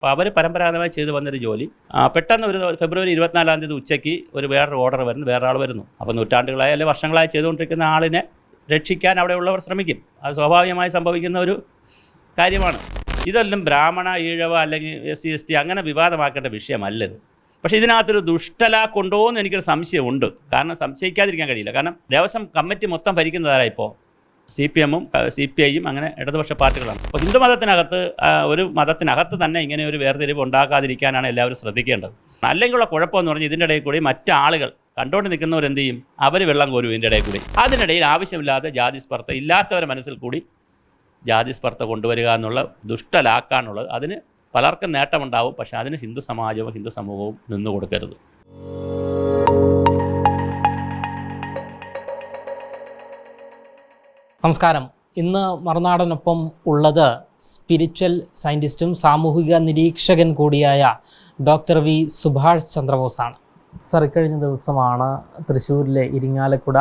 അപ്പോൾ അവർ പരമ്പരാഗതമായി ചെയ്തു വന്നൊരു ജോലി. പെട്ടെന്ന് ഒരു ഫെബ്രുവരി ഇരുപത്തിനാലാം തീയതി ഉച്ചയ്ക്ക് ഒരു വേറൊരു ഓർഡർ വരുന്നു വേറെ ആൾ വരുന്നു. അപ്പോൾ നൂറ്റാണ്ടുകളായി അല്ലെങ്കിൽ വർഷങ്ങളായി ചെയ്തുകൊണ്ടിരിക്കുന്ന ആളിനെ രക്ഷിക്കാൻ അവിടെയുള്ളവർ ശ്രമിക്കും. അത് സ്വാഭാവികമായി സംഭവിക്കുന്ന ഒരു കാര്യമാണ്. ഇതെല്ലാം ബ്രാഹ്മണ ഈഴവ അല്ലെങ്കിൽ എസ് സി എസ് ടി അങ്ങനെ വിവാദമാക്കേണ്ട വിഷയമല്ല ഇത്. പക്ഷേ ഇതിനകത്തൊരു ദുഷ്ടലാക്കുണ്ടോ എന്ന് എനിക്കൊരു സംശയമുണ്ട്. കാരണം സംശയിക്കാതിരിക്കാൻ കഴിയില്ല. കാരണം ദേവസ്വം കമ്മിറ്റി മൊത്തം ഭരിക്കുന്നതാരാ ഇപ്പോൾ സി പി എമ്മും സി പി ഐയും അങ്ങനെ ഇടതുപക്ഷ പാർട്ടികളാണ്. അപ്പോൾ ഹിന്ദു മതത്തിനകത്ത് ഒരു മതത്തിനകത്ത് തന്നെ ഇങ്ങനെ ഒരു വേർതിരിവ് ഉണ്ടാക്കാതിരിക്കാനാണ് എല്ലാവരും ശ്രദ്ധിക്കേണ്ടത്. അല്ലെങ്കിലുള്ള കുഴപ്പമെന്ന് പറഞ്ഞാൽ ഇതിന്റെ ഇടയിൽ കൂടി മറ്റാളുകൾ കണ്ടുകൊണ്ട് നിൽക്കുന്നവർ എന്ത് ചെയ്യും? അവർ വെള്ളം കോരും ഇതിന്റെ ഇടയിൽ കൂടി. അതിനിടയിൽ ആവശ്യമില്ലാതെ ജാതി സ്പർദ്ധ ഇല്ലാത്തവരെ മനസ്സിൽ കൂടി ജാതി സ്പർദ്ധ കൊണ്ടുവരിക എന്നുള്ള ദുഷ്ടലാക്കാനുള്ളത് അതിന് പലർക്കും നേട്ടമുണ്ടാവും പക്ഷേ അതിന് ഹിന്ദു സമാജവും ഹിന്ദു സമൂഹവും നിന്നു കൊടുക്കരുത് നമസ്കാരം. ഇന്ന് മറുനാടനൊപ്പം ഉള്ളത് സ്പിരിച്വൽ സയന്റിസ്റ്റും സാമൂഹിക നിരീക്ഷകൻ കൂടിയായ ഡോക്ടർ വി സുഭാഷ് ചന്ദ്രബോസാണ്. സർ ഇക്കഴിഞ്ഞ ദിവസമാണ് തൃശ്ശൂരിലെ ഇരിങ്ങാലക്കുട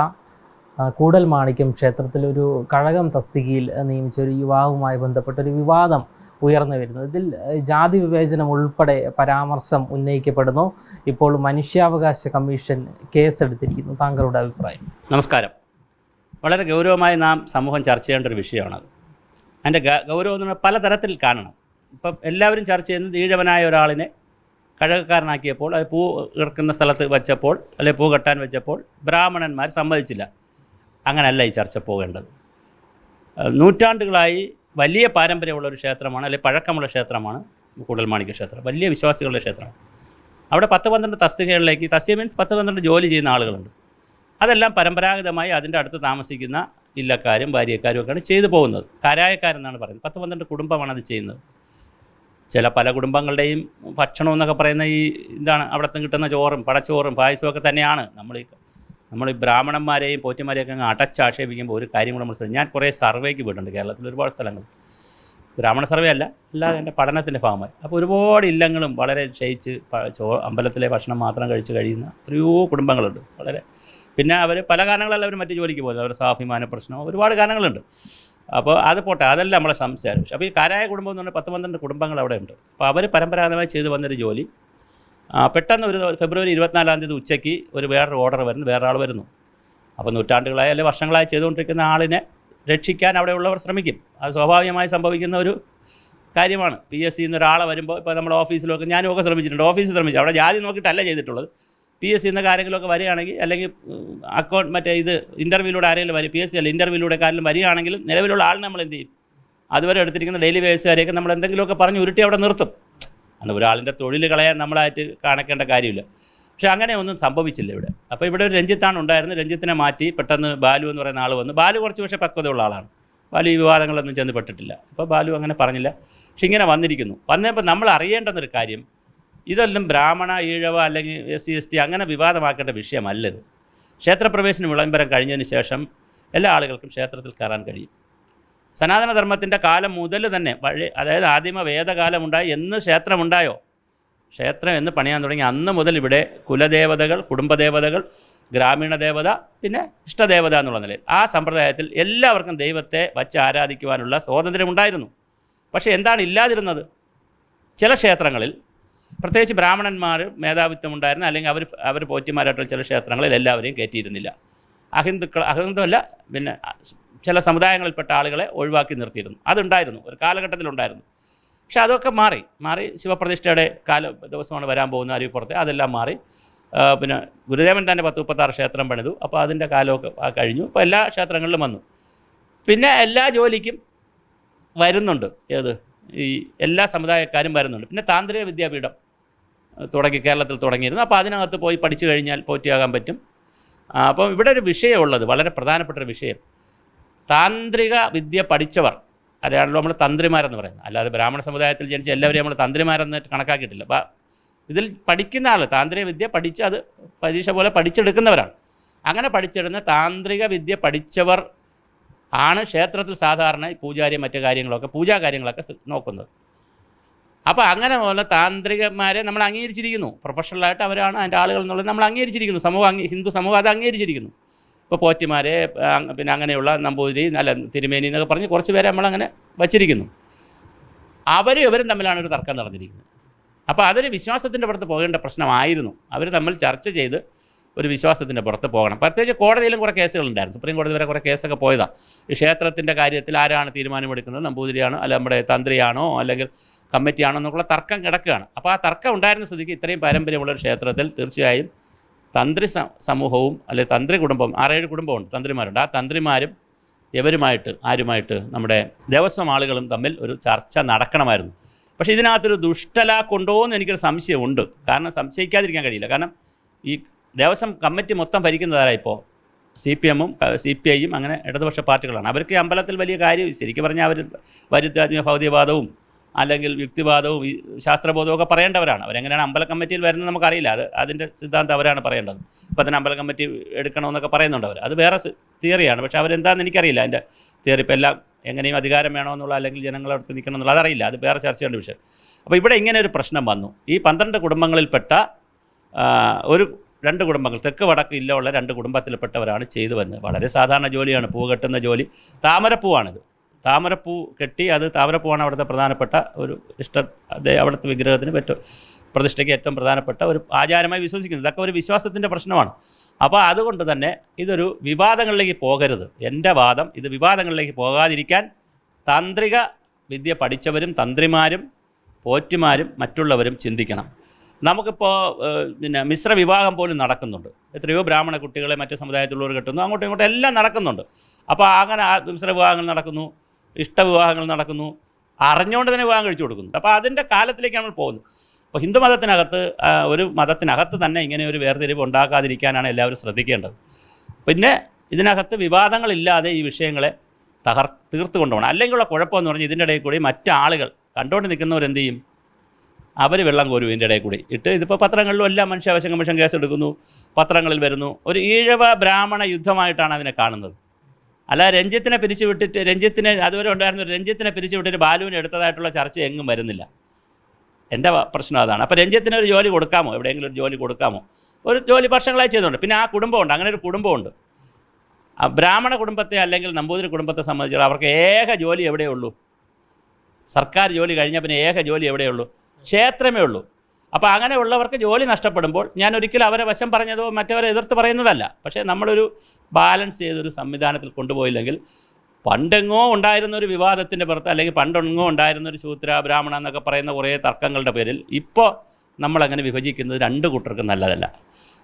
കൂടൽ മാണിക്യം ക്ഷേത്രത്തിൽ ഒരു കഴകം തസ്തികയിൽ നിയമിച്ച ഒരു യുവാവുമായി ബന്ധപ്പെട്ട ഒരു വിവാദം ഉയർന്നു വരുന്നു. ഇതിൽ ജാതി വിവേചനം ഉൾപ്പെടെ പരാമർശം ഉന്നയിക്കപ്പെടുന്നു. ഇപ്പോൾ മനുഷ്യാവകാശ കമ്മീഷൻ കേസെടുത്തിരിക്കുന്നു. താങ്കളുടെ അഭിപ്രായം. നമസ്കാരം. വളരെ ഗൗരവമായി നാം സമൂഹം ചർച്ച ചെയ്യേണ്ട ഒരു വിഷയമാണത്. അതിന്റെ ഗൗരവം എന്ന് പറഞ്ഞാൽ പലതരത്തിൽ കാണണം. ഇപ്പം എല്ലാവരും ചർച്ച ചെയ്യുന്നത് ഈഴവനായ ഒരാളിനെ കഴകക്കാരനാക്കിയപ്പോൾ അത് പൂ ഇറക്കുന്ന സ്ഥലത്ത് വെച്ചപ്പോൾ അല്ലെങ്കിൽ പൂ കെട്ടാൻ വെച്ചപ്പോൾ ബ്രാഹ്മണന്മാർ സമ്മതിച്ചില്ല. അങ്ങനെയല്ല ഈ ചർച്ച പോകേണ്ടത്. നൂറ്റാണ്ടുകളായി വലിയ പാരമ്പര്യമുള്ള ഒരു ക്ഷേത്രമാണ് അല്ലെങ്കിൽ പഴക്കമുള്ള ക്ഷേത്രമാണ് കൂടൽമാണിക്യ ക്ഷേത്രം. വലിയ വിശ്വാസികളുടെ ക്ഷേത്രമാണ്. അവിടെ പത്ത് പന്ത്രണ്ട് തസ്തികകളിലേക്ക് തസ്തിക മീൻസ് പത്ത് പന്ത്രണ്ട് ജോലി ചെയ്യുന്ന ആളുകളുണ്ട്. അതെല്ലാം പരമ്പരാഗതമായി അതിന്റെ അടുത്ത് താമസിക്കുന്ന ഇല്ലക്കാരും ഭാര്യക്കാരും ഒക്കെയാണ് ചെയ്തു പോകുന്നത്. കരായക്കാരെന്നാണ് പറയുന്നത്. പത്ത് പന്ത്രണ്ട് കുടുംബമാണ് അത് ചെയ്യുന്നത്. ചില പല കുടുംബങ്ങളുടെയും ഭക്ഷണം എന്നൊക്കെ പറയുന്ന ഈ എന്താണ് നിന്ന് കിട്ടുന്ന ചോറും പടച്ചോറും പായസവും ഒക്കെ തന്നെയാണ്. നമ്മൾ നമ്മൾ ഈ ബ്രാഹ്മണന്മാരെയും പോറ്റിമാരെയൊക്കെ അങ്ങ് അടച്ചാക്ഷേപിക്കുമ്പോൾ ഒരു കാര്യം കൂടെ നമ്മൾ ഞാൻ കുറേ സർവേക്ക് പോയിട്ടുണ്ട് കേരളത്തിൽ ഒരുപാട് സ്ഥലങ്ങൾ. ബ്രാഹ്മണ സർവേ അല്ല അല്ലാതെ എന്റെ പഠനത്തിന്റെ ഭാഗമായി. അപ്പോൾ ഒരുപാട് ഇല്ലങ്ങളും വളരെ ക്ഷയിച്ച് ചോ അമ്പലത്തിലെ ഭക്ഷണം മാത്രം കഴിച്ച് കഴിയുന്ന എത്രയോ കുടുംബങ്ങളുണ്ട്. വളരെ പിന്നെ അവർ പല കാരണങ്ങളല്ല അവർ മറ്റു ജോലിക്ക് പോകുന്നത്. അവരുടെ സ്വാഭിമാന പ്രശ്നം ഒരുപാട് കാരണങ്ങളുണ്ട്. അപ്പോൾ അത് പോട്ടെ അതല്ല നമ്മളെ സംശയം. അപ്പോൾ ഈ കാരായ കുടുംബം എന്ന് പറഞ്ഞാൽ പത്ത് പന്ത്രണ്ട് കുടുംബങ്ങൾ അവിടെ ഉണ്ട്. അപ്പോൾ അവർ പരമ്പരാഗതമായി ചെയ്തു വന്നൊരു ജോലി. പെട്ടെന്ന് ഒരു ഫെബ്രുവരി ഇരുപത്തിനാലാം തീയതി ഉച്ചയ്ക്ക് ഒരു വേറൊരു ഓർഡർ വരുന്നു വേറൊരാൾ വരുന്നു. അപ്പോൾ നൂറ്റാണ്ടുകളായി അല്ലെങ്കിൽ വർഷങ്ങളായി ചെയ്തുകൊണ്ടിരിക്കുന്ന ആളിനെ രക്ഷിക്കാൻ അവിടെയുള്ളവർ ശ്രമിക്കും. അത് സ്വാഭാവികമായി സംഭവിക്കുന്ന ഒരു കാര്യമാണ്. പി എസ് സിന്ന് ഒരാളെ വരുമ്പോൾ ഇപ്പോൾ നമ്മൾ ഓഫീസിലൊക്കെ ഞാനും ഒക്കെ ശ്രമിച്ചിട്ടുണ്ട്. ഓഫീസിൽ ശ്രമിച്ചു. അവിടെ ജാതി നോക്കിയിട്ടല്ല ചെയ്തിട്ടുള്ളത്. പി എസ് സി എന്ന കാര്യങ്ങളൊക്കെ വരികയാണെങ്കിൽ അല്ലെങ്കിൽ അക്കൗണ്ട് മറ്റേ ഇത് ഇന്റർവ്യൂലൂടെ ആരെങ്കിലും വരും. പി എസ് സി അല്ല ഇന്റർവ്യൂലൂടെ കാര്യം വരികയാണെങ്കിൽ നിലവിലുള്ള ആൾ നമ്മൾ എന്ത് ചെയ്യും? അതുവരെ എടുത്തിരിക്കുന്ന ഡെയിലി വേസുകാരെയൊക്കെ നമ്മൾ എന്തെങ്കിലുമൊക്കെ പറഞ്ഞ് ഉരുട്ടി അവിടെ നിർത്തും. അല്ല ഒരാളിന്റെ തൊഴിൽ കളയാൻ നമ്മളായിട്ട് കാണിക്കേണ്ട കാര്യമില്ല. പക്ഷേ അങ്ങനെ ഒന്നും സംഭവിച്ചില്ല ഇവിടെ. അപ്പോൾ ഇവിടെ ഒരു രഞ്ജിത്താണ് ഉണ്ടായിരുന്നത്. രഞ്ജിത്തിനെ മാറ്റി പെട്ടെന്ന് ബാലു എന്ന് പറയുന്ന ആൾ വന്നു. ബാലു കുറച്ച് പക്ഷേ പക്വതയുള്ള ആളാണ്. ബാലു ഈ വിവാദങ്ങളൊന്നും ചെന്ന് പെട്ടിട്ടില്ല. അപ്പോൾ ബാലു അങ്ങനെ പറഞ്ഞില്ല. പക്ഷെ ഇങ്ങനെ വന്നിരിക്കുന്നു. വന്നപ്പോൾ നമ്മൾ അറിയേണ്ടെന്നൊരു കാര്യം ഇതെല്ലാം ബ്രാഹ്മണ ഈഴവ അല്ലെങ്കിൽ എസ് സി എസ് ടി അങ്ങനെ വിവാദമാക്കേണ്ട വിഷയമല്ല ഇത് ക്ഷേത്രപ്രവേശന വിളംബരം കഴിഞ്ഞതിന് ശേഷം എല്ലാ ആളുകൾക്കും ക്ഷേത്രത്തിൽ കയറാൻ കഴിയും. സനാതനധർമ്മത്തിന്റെ കാലം മുതൽ തന്നെ വഴി അതായത് ആദിമ വേദകാലം വേദകാലമുണ്ടായി എന്ന് ക്ഷേത്രമുണ്ടായോ? ക്ഷേത്രം എന്ന് പണിയാൻ തുടങ്ങി. അന്ന് മുതൽ ഇവിടെ കുലദേവതകൾ കുടുംബദേവതകൾ ഗ്രാമീണ ദേവത പിന്നെ ഇഷ്ടദേവത എന്നുള്ള നിലയിൽ. ആ സമ്പ്രദായത്തിൽ എല്ലാവർക്കും ദൈവത്തെ വച്ച് ആരാധിക്കുവാനുള്ള സ്വാതന്ത്ര്യമുണ്ടായിരുന്നു പക്ഷേ എന്താണ് ഇല്ലാതിരുന്നത്? ചില ക്ഷേത്രങ്ങളിൽ പ്രത്യേകിച്ച് ബ്രാഹ്മണന്മാർ മേധാവിത്വം ഉണ്ടായിരുന്നു. അല്ലെങ്കിൽ അവർ അവർ പോറ്റിമാരായിട്ടുള്ള ചില ക്ഷേത്രങ്ങളിൽ എല്ലാവരെയും കയറ്റിയിരുന്നില്ല. അഹിന്ദുക്കൾ അഹിന്ദുവല്ല പിന്നെ ചില സമുദായങ്ങളിൽപ്പെട്ട ആളുകളെ ഒഴിവാക്കി നിർത്തിയിരുന്നു. അതുണ്ടായിരുന്നു. ഒരു കാലഘട്ടത്തിലുണ്ടായിരുന്നു. പക്ഷെ അതൊക്കെ മാറി. മാറി ശിവപ്രതിഷ്ഠയുടെ കാല ദിവസമാണ് വരാൻ പോകുന്ന അരുവിപ്പുറത്തെ. അതെല്ലാം മാറി. പിന്നെ ഗുരുദേവൻ തന്നെ പത്ത് മുപ്പത്താറ് ക്ഷേത്രം പണിതു. അപ്പോൾ അതിന്റെ കാലമൊക്കെ കഴിഞ്ഞു. അപ്പോൾ എല്ലാ ക്ഷേത്രങ്ങളിലും വന്നു. പിന്നെ എല്ലാ ജോലിക്കും വരുന്നുണ്ട്. ഏത്? ഈ എല്ലാ സമുദായക്കാരും വരുന്നുണ്ട്. പിന്നെ താന്ത്രിക വിദ്യാപീഠം തുടങ്ങി കേരളത്തിൽ തുടങ്ങിയിരുന്നു. അപ്പോൾ അതിനകത്ത് പോയി പഠിച്ചു കഴിഞ്ഞാൽ പോറ്റിയാകാൻ പറ്റും. അപ്പം ഇവിടെ ഒരു വിഷയമുള്ളത് വളരെ പ്രധാനപ്പെട്ട ഒരു വിഷയം. താന്ത്രിക വിദ്യ പഠിച്ചവർ അതാണല്ലോ നമ്മൾ തന്ത്രിമാരെന്ന് പറയുന്നത്. അല്ലാതെ ബ്രാഹ്മണ സമുദായത്തിൽ ജനിച്ച എല്ലാവരെയും നമ്മൾ തന്ത്രിമാരെന്ന് കണക്കാക്കിയിട്ടില്ല. അപ്പോൾ ഇതിൽ പഠിക്കുന്ന ആൾ താന്ത്രിക വിദ്യ പഠിച്ച് അത് പരീക്ഷ പോലെ പഠിച്ചെടുക്കുന്നവരാണ്. അങ്ങനെ പഠിച്ചെടുക്കുന്ന താന്ത്രിക വിദ്യ പഠിച്ചവർ ആണ് ക്ഷേത്രത്തിൽ സാധാരണ പൂജാരി മറ്റു കാര്യങ്ങളൊക്കെ പൂജാ കാര്യങ്ങളൊക്കെ നോക്കുന്നത്. അപ്പോൾ അങ്ങനെ പോലെ താന്ത്രികന്മാരെ നമ്മൾ അംഗീകരിച്ചിരിക്കുന്നു. പ്രൊഫഷണലായിട്ട് അവരാണ് അതിന്റെ ആളുകൾ എന്നുള്ളത് നമ്മൾ അംഗീകരിച്ചിരിക്കുന്നു. സമൂഹം ഹിന്ദു സമൂഹം അത് അംഗീകരിച്ചിരിക്കുന്നു. ഇപ്പോൾ പോറ്റിമാരെ പിന്നെ അങ്ങനെയുള്ള നമ്പൂതിരി അല്ല തിരുമേനി എന്നൊക്കെ പറഞ്ഞ് കുറച്ച് പേരെ നമ്മളങ്ങനെ വച്ചിരിക്കുന്നു. അവരും ഇവരും തമ്മിലാണ് ഒരു തർക്കം നടന്നിരിക്കുന്നത്. അപ്പോൾ അതൊരു വിശ്വാസത്തിന്റെ പുറത്ത് പോകേണ്ട പ്രശ്നമായിരുന്നു. അവർ തമ്മിൽ ചർച്ച ചെയ്ത് ഒരു വിശ്വാസത്തിന്റെ പുറത്ത് പോകണം. പ്രത്യേകിച്ച് കോടതിയിലും കുറേ കേസുകളുണ്ടായിരുന്നു സുപ്രീം കോടതി വരെ കുറേ കേസൊക്കെ പോയതാണ് ഈ ക്ഷേത്രത്തിന്റെ കാര്യത്തിൽ ആരാണ് തീരുമാനമെടുക്കുന്നത്? നമ്പൂതിരിയാണോ? അല്ല നമ്മുടെ തന്ത്രിയാണോ? അല്ലെങ്കിൽ കമ്മിറ്റിയാണോ? എന്നൊക്കെയുള്ള തർക്കം കിടക്കുകയാണ്. അപ്പോൾ ആ തർക്കം ഉണ്ടായിരുന്ന സ്ഥിതിക്ക് ഇത്രയും പാരമ്പര്യമുള്ള ഒരു ക്ഷേത്രത്തിൽ തീർച്ചയായും തന്ത്രി സമൂഹവും അല്ലെ തന്ത്രി കുടുംബം ആറേഴ് കുടുംബമുണ്ട് തന്ത്രിമാരുണ്ട്. ആ തന്ത്രിമാരും എവരുമായിട്ട് ആരുമായിട്ട് നമ്മുടെ ദേവസ്വം ആളുകളും തമ്മിൽ ഒരു ചർച്ച നടക്കണമായിരുന്നു. പക്ഷേ ഇതിനകത്തൊരു ദുഷ്ടല എന്ന് എനിക്കൊരു സംശയമുണ്ട്. കാരണം സംശയിക്കാതിരിക്കാൻ കഴിയില്ല. കാരണം ഈ ദേവസ്വം കമ്മിറ്റി മൊത്തം ഭരിക്കുന്നതാരാ ഇപ്പോൾ സി പി എമ്മും സി പി ഐയും അങ്ങനെ ഇടതുപക്ഷ പാർട്ടികളാണ്. അവർക്ക് അമ്പലത്തിൽ വലിയ കാര്യം ശരിക്കും പറഞ്ഞാൽ അവർ വരുത്താത്മ ഭൗതികവാദവും അല്ലെങ്കിൽ യുക്തിവാദവും ശാസ്ത്രബോധവും ഒക്കെ പറയേണ്ടവരാണ്. അവരെങ്ങനെയാണ് അമ്പല കമ്മിറ്റിയിൽ വരുന്നത് നമുക്കറിയില്ല. അത് അതിന്റെ സിദ്ധാന്തം അവരാണ് പറയേണ്ടത്. ഇപ്പം തന്നെ അമ്പല കമ്മിറ്റി എടുക്കണമെന്നൊക്കെ പറയുന്നുണ്ട് അവർ. അത് വേറെ തിയറിയാണ്. പക്ഷേ അവരെന്താണെന്ന് എനിക്കറിയില്ല. അതിന്റെ തിയറി ഇപ്പം എല്ലാം എങ്ങനെയും അധികാരം വേണമെന്നുള്ള അല്ലെങ്കിൽ ജനങ്ങളടുത്ത് നിൽക്കണം എന്നുള്ള അതറിയില്ല. അത് വേറെ ചർച്ച ചെയ്യേണ്ട വിഷയം അപ്പോൾ ഇവിടെ ഇങ്ങനെ ഒരു പ്രശ്നം വന്നു. ഈ പന്ത്രണ്ട് കുടുംബങ്ങളിൽപ്പെട്ട ഒരു രണ്ട് കുടുംബങ്ങൾ തെക്ക് വടക്ക് ഇല്ലുള്ള രണ്ട് കുടുംബത്തിൽപ്പെട്ടവരാണ് ചെയ്തു വന്നത്. വളരെ സാധാരണ ജോലിയാണ്. പൂ കെട്ടുന്ന ജോലി. താമരപ്പൂവാണിത്. താമരപ്പൂ കെട്ടി അത് താമരപ്പൂവാണ് അവിടുത്തെ പ്രധാനപ്പെട്ട ഒരു ഇഷ്ട അവിടുത്തെ വിഗ്രഹത്തിന് ഏറ്റവും പ്രതിഷ്ഠയ്ക്ക് ഏറ്റവും പ്രധാനപ്പെട്ട ഒരു ആചാരമായി വിശ്വസിക്കുന്നത്. ഇതൊക്കെ ഒരു വിശ്വാസത്തിന്റെ പ്രശ്നമാണ്. അപ്പോൾ അതുകൊണ്ട് തന്നെ ഇതൊരു വിവാദങ്ങളിലേക്ക് പോകരുത്. എന്റെ വാദം ഇത് വിവാദങ്ങളിലേക്ക് പോകാതിരിക്കാൻ താന്ത്രിക വിദ്യ പഠിച്ചവരും തന്ത്രിമാരും പോറ്റുമാരും മറ്റുള്ളവരും ചിന്തിക്കണം. നമുക്കിപ്പോൾ പിന്നെ മിശ്ര വിവാഹം പോലും നടക്കുന്നുണ്ട്. എത്രയോ ബ്രാഹ്മണ കുട്ടികളെ മറ്റ് സമുദായത്തിലുള്ളവർ കിട്ടുന്നു അങ്ങോട്ടും ഇങ്ങോട്ടും എല്ലാം നടക്കുന്നുണ്ട്. അപ്പോൾ അങ്ങനെ മിശ്ര വിവാഹങ്ങൾ നടക്കുന്നു. ഇഷ്ടവിവാഹങ്ങൾ നടക്കുന്നു അറിഞ്ഞുകൊണ്ട് തന്നെ വിവാഹം കഴിച്ചു കൊടുക്കുന്നു. അപ്പോൾ അതിന്റെ കാലത്തിലേക്ക് നമ്മൾ പോകുന്നത് അപ്പോൾ ഹിന്ദു മതത്തിനകത്ത് ഒരു മതത്തിനകത്ത് തന്നെ ഇങ്ങനെ ഒരു വേർതിരിവ് ഉണ്ടാക്കാതിരിക്കാനാണ് എല്ലാവരും ശ്രദ്ധിക്കേണ്ടത്. പിന്നെ ഇതിനകത്ത് വിവാദങ്ങളില്ലാതെ ഈ വിഷയങ്ങളെ തകർ തീർത്ത് കൊണ്ടുപോകണം അല്ലെങ്കിലുള്ള കുഴപ്പമെന്ന് പറഞ്ഞാൽ ഇതിന്റെ ഇടയിൽ കൂടി മറ്റാളുകൾ കണ്ടുകൊണ്ട് നിൽക്കുന്നവരെന്ത് ചെയ്യും? അവർ വെള്ളം കോരും ഇതിന്റെ ഇടയിൽ കൂടി. ഇട്ട് ഇതിപ്പോൾ പത്രങ്ങളിലും എല്ലാം മനുഷ്യാവശ്യ കമ്മീഷൻ കേസ് എടുക്കുന്നു പത്രങ്ങളിൽ വരുന്നു. ഒരു ഈഴവ ബ്രാഹ്മണ യുദ്ധമായിട്ടാണ് അതിനെ കാണുന്നത്. അല്ല രഞ്ജിത്തിനെ പിരിച്ചു വിട്ടിട്ട് രഞ്ജിത്തിനെ അതുവരെ ഉണ്ടായിരുന്ന രഞ്ജിത്തിനെ പിരിച്ചു വിട്ടിട്ട് ബാലുവിനെ എടുത്തതായിട്ടുള്ള ചർച്ച എങ്ങും വരുന്നില്ല. എന്റെ പ്രശ്നം അതാണ്. അപ്പോൾ രഞ്ജിത്തിന് ഒരു ജോലി കൊടുക്കാമോ? എവിടെയെങ്കിലും ഒരു ജോലി കൊടുക്കാമോ? ഒരു ജോലി വർഷങ്ങളായി ചെയ്തുകൊണ്ട്. പിന്നെ ആ കുടുംബമുണ്ട്. അങ്ങനെ ഒരു കുടുംബമുണ്ട്. ആ ബ്രാഹ്മണ കുടുംബത്തെ അല്ലെങ്കിൽ നമ്പൂതിരി കുടുംബത്തെ സംബന്ധിച്ചിടത്തോളം അവർക്ക് ഏക ജോലി എവിടെയുള്ളൂ? സർക്കാർ ജോലി കഴിഞ്ഞാൽ പിന്നെ ഏക ജോലി എവിടെയുള്ളൂ? ക്ഷേത്രമേ ഉള്ളൂ. അപ്പോൾ അങ്ങനെയുള്ളവർക്ക് ജോലി നഷ്ടപ്പെടുമ്പോൾ ഞാൻ ഒരിക്കലും അവരെ വശം പറഞ്ഞതോ മറ്റവരെ എതിർത്ത് പറയുന്നതല്ല. പക്ഷേ നമ്മളൊരു ബാലൻസ് ചെയ്തൊരു സംവിധാനത്തിൽ കൊണ്ടുപോയില്ലെങ്കിൽ പണ്ടെങ്ങോ ഉണ്ടായിരുന്ന ഒരു വിവാദത്തിന്റെ പുറത്ത് അല്ലെങ്കിൽ പണ്ടെങ്ങോ ഉണ്ടായിരുന്ന ഒരു ശൂദ്ര ബ്രാഹ്മണ എന്നൊക്കെ പറയുന്ന കുറേ തർക്കങ്ങളുടെ പേരിൽ ഇപ്പോൾ നമ്മളങ്ങനെ വിഭജിക്കുന്നത് രണ്ട് കൂട്ടർക്കും നല്ലതല്ല.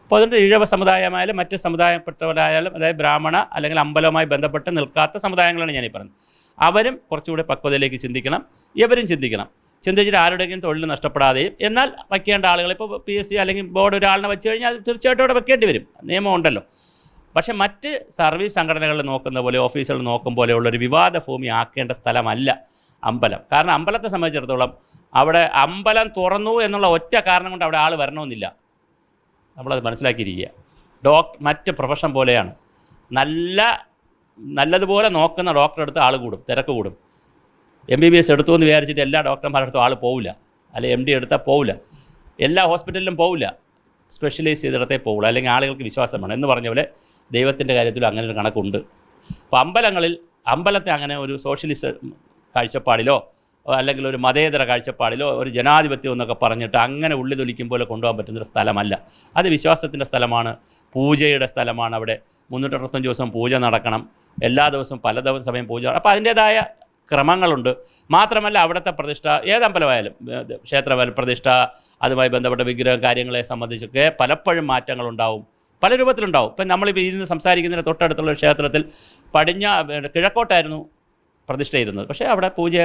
അപ്പോൾ അതുകൊണ്ട് ഈഴവ സമുദായമായാലും മറ്റ് സമുദായപ്പെട്ടവരായാലും അതായത് ബ്രാഹ്മണ അല്ലെങ്കിൽ അമ്പലവുമായി ബന്ധപ്പെട്ട് നിൽക്കാത്ത സമുദായങ്ങളാണ് ഞാനീ പറഞ്ഞത് അവരും കുറച്ചുകൂടി പക്വതയിലേക്ക് ചിന്തിക്കണം. ഇവരും ചിന്തിക്കണം. ചിന്തിച്ചിട്ട് ആരുടെയെങ്കിലും തൊഴിൽ നഷ്ടപ്പെടാതെയും. എന്നാൽ വയ്ക്കേണ്ട ആളുകൾ ഇപ്പോൾ പി എസ് സി അല്ലെങ്കിൽ ബോർഡ് ഒരാളിനെ വെച്ച് കഴിഞ്ഞാൽ അത് തീർച്ചയായിട്ടും അവിടെ വെക്കേണ്ടി വരും. നിയമം ഉണ്ടല്ലോ. പക്ഷേ മറ്റ് സർവീസ് സംഘടനകളിൽ നോക്കുന്ന പോലെ ഓഫീസുകൾ നോക്കും പോലെയുള്ള ഒരു വിവാദ ഭൂമി ആക്കേണ്ട സ്ഥലമല്ല അമ്പലം. കാരണം അമ്പലത്തെ സംബന്ധിച്ചിടത്തോളം അവിടെ അമ്പലം തുറന്നു എന്നുള്ള ഒറ്റ കാരണം കൊണ്ട് അവിടെ ആൾ വരണമെന്നില്ല. നമ്മളത് മനസ്സിലാക്കിയിരിക്കുക. ഡോക്ടർ മറ്റ് പ്രൊഫഷൻ പോലെയാണ്. നല്ല നല്ലതുപോലെ നോക്കുന്ന ഡോക്ടറെ അടുത്ത് ആൾ കൂടും തിരക്ക് കൂടും. എം ബി ബി എസ് എടുത്തു എന്ന് വിചാരിച്ചിട്ട് എല്ലാ ഡോക്ടർമാരുടെ അടുത്തും ആൾ പോവില്ല അല്ലെ എം ഡി എടുത്താൽ പോവില്ല എല്ലാ ഹോസ്പിറ്റലിലും പോവില്ല സ്പെഷ്യലൈസ് ചെയ്തിടത്തേ പോവുള്ളൂ. അല്ലെങ്കിൽ ആളുകൾക്ക് വിശ്വാസം വേണം. എന്ന് പറഞ്ഞ പോലെ ദൈവത്തിന്റെ കാര്യത്തിലും അങ്ങനെ ഒരു കണക്കുണ്ട്. അപ്പോൾ അമ്പലങ്ങളിൽ അമ്പലത്തെ അങ്ങനെ ഒരു സോഷ്യലിസ്റ്റ് കാഴ്ചപ്പാടിലോ അല്ലെങ്കിൽ ഒരു മതേതര കാഴ്ചപ്പാടിലോ ഒരു ജനാധിപത്യം എന്നൊക്കെ പറഞ്ഞിട്ട് അങ്ങനെ ഉള്ളി തൊലിക്കും പോലെ കൊണ്ടുപോകാൻ പറ്റുന്നൊരു സ്ഥലമല്ല. അത് വിശ്വാസത്തിന്റെ സ്ഥലമാണ്. പൂജയുടെ സ്ഥലമാണ് അവിടെ. മുന്നൂറ്ററുപത്തഞ്ച് ദിവസം പൂജ നടക്കണം. എല്ലാ ദിവസവും പല ദിവസം സമയം പൂജ അപ്പോൾ അതിന്റേതായ ക്രമങ്ങളുണ്ട്. മാത്രമല്ല അവിടുത്തെ പ്രതിഷ്ഠ ഏതമ്പലമായാലും ക്ഷേത്ര പ്രതിഷ്ഠ അതുമായി ബന്ധപ്പെട്ട വിഗ്രഹം കാര്യങ്ങളെ സംബന്ധിച്ചൊക്കെ പലപ്പോഴും മാറ്റങ്ങളുണ്ടാവും. പല രൂപത്തിലുണ്ടാവും. ഇപ്പം നമ്മളിപ്പോൾ ഇരുന്ന് സംസാരിക്കുന്നതിന് തൊട്ടടുത്തുള്ള ക്ഷേത്രത്തിൽ പടിഞ്ഞ കിഴക്കോട്ടായിരുന്നു പ്രതിഷ്ഠയിരുന്നത്. പക്ഷേ അവിടെ പൂജ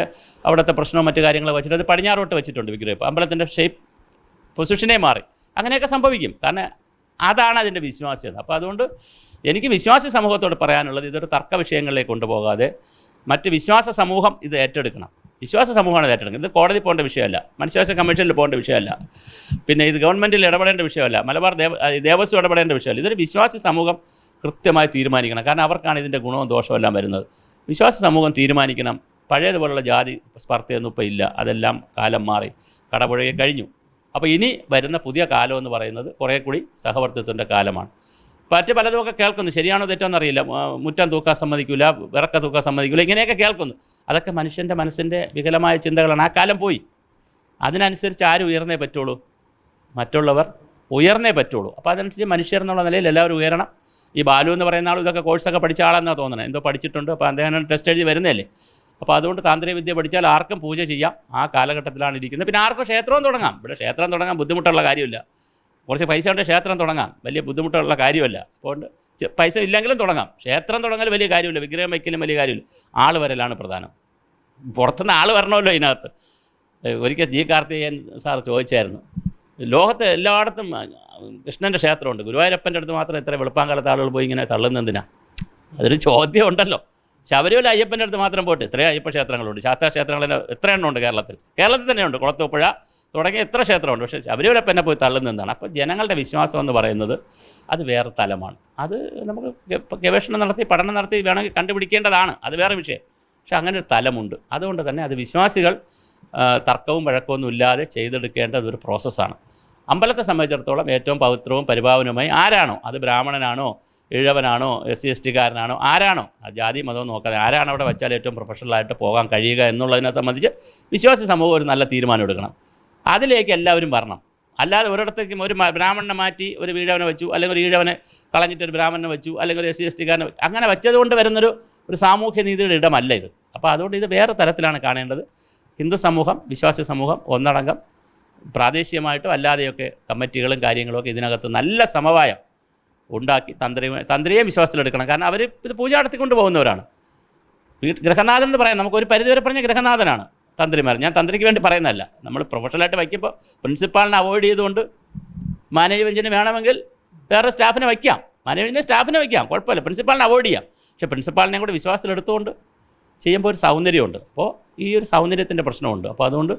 അവിടുത്തെ പ്രശ്നവും മറ്റു കാര്യങ്ങളും വെച്ചിട്ട് അത് പടിഞ്ഞാറോട്ട് വെച്ചിട്ടുണ്ട് വിഗ്രഹം. ഇപ്പോൾ അമ്പലത്തിന്റെ ഷേപ്പ് പൊസിഷനെ മാറി. അങ്ങനെയൊക്കെ സംഭവിക്കും. കാരണം അതാണ് അതിന്റെ വിശ്വാസ്യത. അപ്പോൾ അതുകൊണ്ട് എനിക്ക് വിശ്വാസി സമൂഹത്തോട് പറയാനുള്ളത് ഇതൊരു തർക്ക വിഷയങ്ങളിലേക്ക് കൊണ്ടുപോകാതെ മറ്റ് വിശ്വാസ സമൂഹം ഇത് ഏറ്റെടുക്കണം. വിശ്വാസ സമൂഹമാണ് ഇത് ഏറ്റെടുക്കുന്നത് ഇത് കോടതി പോകേണ്ട വിഷയമല്ല. മനുഷ്യാവകാശ കമ്മീഷനിൽ പോകേണ്ട വിഷയമല്ല. പിന്നെ ഇത് ഗവൺമെന്റിൽ ഇടപെടേണ്ട വിഷയമല്ല. മലബാർ ദേവ ദേവസ്വം ഇടപെടേണ്ട വിഷയമല്ല. ഇതൊരു വിശ്വാസി സമൂഹം കൃത്യമായി തീരുമാനിക്കണം. കാരണം അവർക്കാണ് ഇതിന്റെ ഗുണവും ദോഷവും വരുന്നത്. വിശ്വാസ സമൂഹം തീരുമാനിക്കണം. പഴയതുപോലുള്ള ജാതി സ്പർദ്ധയൊന്നും ഇപ്പോൾ ഇല്ല. അതെല്ലാം കാലം മാറി. കടപുഴകി കഴിഞ്ഞു. അപ്പോൾ ഇനി വരുന്ന പുതിയ കാലം എന്ന് പറയുന്നത് കുറേ കൂടി സഹവർത്തിത്വത്തിന്റെ കാലമാണ്. മറ്റ് പലതുമൊക്കെ കേൾക്കുന്നു. ശരിയാണോ തെറ്റോ എന്നറിയില്ല മുറ്റം തൂക്കാൻ സമ്മതിക്കില്ല വിറക്ക തൂക്കാൻ സമ്മതിക്കില്ല ഇങ്ങനെയൊക്കെ കേൾക്കുന്നു. അതൊക്കെ മനുഷ്യന്റെ മനസ്സിന്റെ വികലമായ ചിന്തകളാണ്. ആ കാലം പോയി. അതിനനുസരിച്ച് ആരും ഉയർന്നേ പറ്റുള്ളൂ? മറ്റുള്ളവർ ഉയർന്നേ പറ്റുള്ളൂ. അപ്പോൾ അതനുസരിച്ച് മനുഷ്യർ എന്നുള്ള നിലയിൽ എല്ലാവരും ഉയരണം. ഈ ബാലു എന്ന് പറയുന്ന ആൾ ഇതൊക്കെ കോഴ്സൊക്കെ പഠിച്ച ആളെന്നാണ് തോന്നുന്നത് എന്തോ പഠിച്ചിട്ടുണ്ട്. അപ്പോൾ അദ്ദേഹം ടെസ്റ്റ് എഴുതി വരുന്നതല്ലേ? അപ്പോൾ അതുകൊണ്ട് താന്ത്രിക വിദ്യ പഠിച്ചാൽ ആർക്കും പൂജ ചെയ്യാം. ആ കാലഘട്ടത്തിലാണ് ഇരിക്കുന്നത്. പിന്നെ ആർക്കും ക്ഷേത്രവും തുടങ്ങാം. ഇവിടെ ക്ഷേത്രം തുടങ്ങാൻ ബുദ്ധിമുട്ടുള്ള കാര്യമില്ല. കുറച്ച് പൈസ കൊണ്ട് ക്ഷേത്രം തുടങ്ങാം. വലിയ ബുദ്ധിമുട്ടുള്ള കാര്യമല്ല. അതുകൊണ്ട് പൈസ ഇല്ലെങ്കിലും തുടങ്ങാം. ക്ഷേത്രം തുടങ്ങൽ വലിയ കാര്യമില്ല. വിഗ്രഹം വയ്ക്കലും വലിയ കാര്യമില്ല. ആൾ വരലാണ് പ്രധാനം. പുറത്തുനിന്ന് ആൾ വരണമല്ലോ ഇതിനകത്ത്. ഒരിക്കൽ ജി കാർത്തികേയൻ സാർ ചോദിച്ചായിരുന്നു. ലോകത്ത് എല്ലായിടത്തും കൃഷ്ണന്റെ ക്ഷേത്രമുണ്ട്. ഗുരുവായൂരപ്പന്റെ അടുത്ത് മാത്രം ഇത്ര വെളുപ്പാങ്കാലത്ത് ആളുകൾ പോയി ഇങ്ങനെ തള്ളുന്നതിനാ അതൊരു ചോദ്യം ഉണ്ടല്ലോ. ശബരിമല അയ്യപ്പന്റെ അടുത്ത് മാത്രം പോയിട്ട് ഇത്രയും അയ്യപ്പ ക്ഷേത്രങ്ങളുണ്ട്. ശാസ്ത്ര ക്ഷേത്രങ്ങൾ എത്ര എണ്ണം ഉണ്ട് കേരളത്തിൽ? കേരളത്തിൽ തന്നെയുണ്ട് കുളത്തൂപ്പുഴ തുടങ്ങിയ എത്ര ക്ഷേത്രമുണ്ട്? പക്ഷേ ശബരിമലപ്പനെ പോയി തള്ളുന്നതാണ് അപ്പോൾ ജനങ്ങളുടെ വിശ്വാസം എന്ന് പറയുന്നത് അത് വേറെ തലമാണ്. അത് നമുക്ക് ഗവേഷണം നടത്തി പഠനം നടത്തി വേണമെങ്കിൽ കണ്ടുപിടിക്കേണ്ടതാണ്. അത് വേറെ വിഷയം. പക്ഷെ അങ്ങനെ ഒരു തലമുണ്ട്. അതുകൊണ്ട് തന്നെ അത് വിശ്വാസികൾ തർക്കവും വഴക്കമൊന്നും ഇല്ലാതെ ചെയ്തെടുക്കേണ്ടത് ഒരു പ്രോസസ്സാണ്. അമ്പലത്തെ സംബന്ധിച്ചിടത്തോളം ഏറ്റവും പവിത്രവും പരിഭാവനവുമായി ആരാണോ? അത് ബ്രാഹ്മണനാണോ? ഇഴവനാണോ എസ് സി എസ് ടിക്കാരനാണോ ആരാണോ? ജാതി മതവും നോക്കാതെ ആരാണ് അവിടെ വെച്ചാൽ ഏറ്റവും പ്രൊഫഷണലായിട്ട് പോകാൻ കഴിയുക എന്നുള്ളതിനെ സംബന്ധിച്ച് വിശ്വാസി സമൂഹം ഒരു നല്ല തീരുമാനം എടുക്കണം. അതിലേക്ക് എല്ലാവരും വരണം. അല്ലാതെ ഒരിടത്തേക്കും ഒരു ബ്രാഹ്മണനെ മാറ്റി ഒരു വീഴവനെ വെച്ചു അല്ലെങ്കിൽ ഒരു ഈഴവനെ കളഞ്ഞിട്ട് ഒരു ബ്രാഹ്മണനെ വെച്ചു അല്ലെങ്കിൽ ഒരു എസ് സി എസ് ടിക്കാരനെ അങ്ങനെ വെച്ചതുകൊണ്ട് വരുന്നൊരു ഒരു സാമൂഹ്യ നീതിയുടെ ഇടമല്ല ഇത്. അപ്പോൾ അതുകൊണ്ട് ഇത് വേറെ തരത്തിലാണ് കാണേണ്ടത്. ഹിന്ദു സമൂഹം വിശ്വാസ സമൂഹം ഒന്നടങ്കം പ്രാദേശികമായിട്ടും അല്ലാതെയൊക്കെ കമ്മിറ്റികളും കാര്യങ്ങളും ഒക്കെ ഇതിനകത്ത് നല്ല സമവായം ഉണ്ടാക്കി തന്ത്രി തന്ത്രിയെ വിശ്വാസത്തിലെടുക്കണം. കാരണം അവർ ഇത് പൂജ നടത്തിക്കൊണ്ട് പോകുന്നവരാണ് ഗ്രഹനാഥൻ എന്ന് പറയാം നമുക്കൊരു പരിധിവരെ പറഞ്ഞ ഗ്രഹനാഥനാണ് തന്ത്രിമാർ. ഞാൻ തന്ത്രിക്ക് വേണ്ടി പറയുന്നതല്ല. നമ്മൾ പ്രൊഫഷണലായിട്ട് വയ്ക്കുമ്പോൾ പ്രിൻസിപ്പാളിനെ അവോയ്ഡ് ചെയ്തുകൊണ്ട് മാനേജ്മെന്റിന് വേണമെങ്കിൽ വേറെ സ്റ്റാഫിനെ വയ്ക്കാം. മാനേജ്മെന്റിനെ സ്റ്റാഫിനെ വയ്ക്കാം. കുഴപ്പമില്ല. പ്രിൻസിപ്പാളിനെ അവോയ്ഡ് ചെയ്യാം. പക്ഷേ പ്രിൻസിപ്പാളിനെ കൂടെ വിശ്വാസത്തിലെടുത്തുകൊണ്ട് ചെയ്യുമ്പോൾ ഒരു സൗന്ദര്യമുണ്ട്. അപ്പോൾ ഈ ഒരു സൗന്ദര്യത്തിന്റെ പ്രശ്നമുണ്ട്. അപ്പോൾ അതുകൊണ്ട്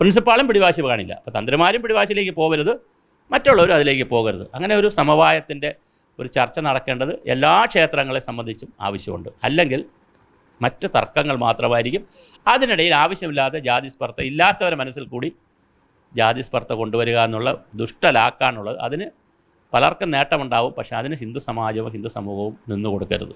പ്രിൻസിപ്പാളും പിടിവാശി കാണില്ല. അപ്പോൾ തന്ത്രിമാരും പിടിവാശിയിലേക്ക് പോകരുത്. മറ്റുള്ളവരും അതിലേക്ക് പോകരുത്. അങ്ങനെ ഒരു സമവായത്തിന്റെ ഒരു ചർച്ച നടക്കേണ്ടത് എല്ലാ ക്ഷേത്രങ്ങളെ സംബന്ധിച്ചും ആവശ്യമുണ്ട്. അല്ലെങ്കിൽ മറ്റ് തർക്കങ്ങൾ മാത്രമായിരിക്കും. അതിനിടയിൽ ആവശ്യമില്ലാത്ത ജാതി സ്പർദ്ധ ഇല്ലാത്തവരെ മനസ്സിൽ കൂടി ജാതി സ്പർദ്ധ കൊണ്ടുവരിക എന്നുള്ള ദുഷ്ടലാക്കാനുള്ളത് അതിന് പലർക്കും നേട്ടമുണ്ടാവും പക്ഷേ അതിന് ഹിന്ദു സമാജവും ഹിന്ദു സമൂഹവും നിന്നു കൊടുക്കരുത്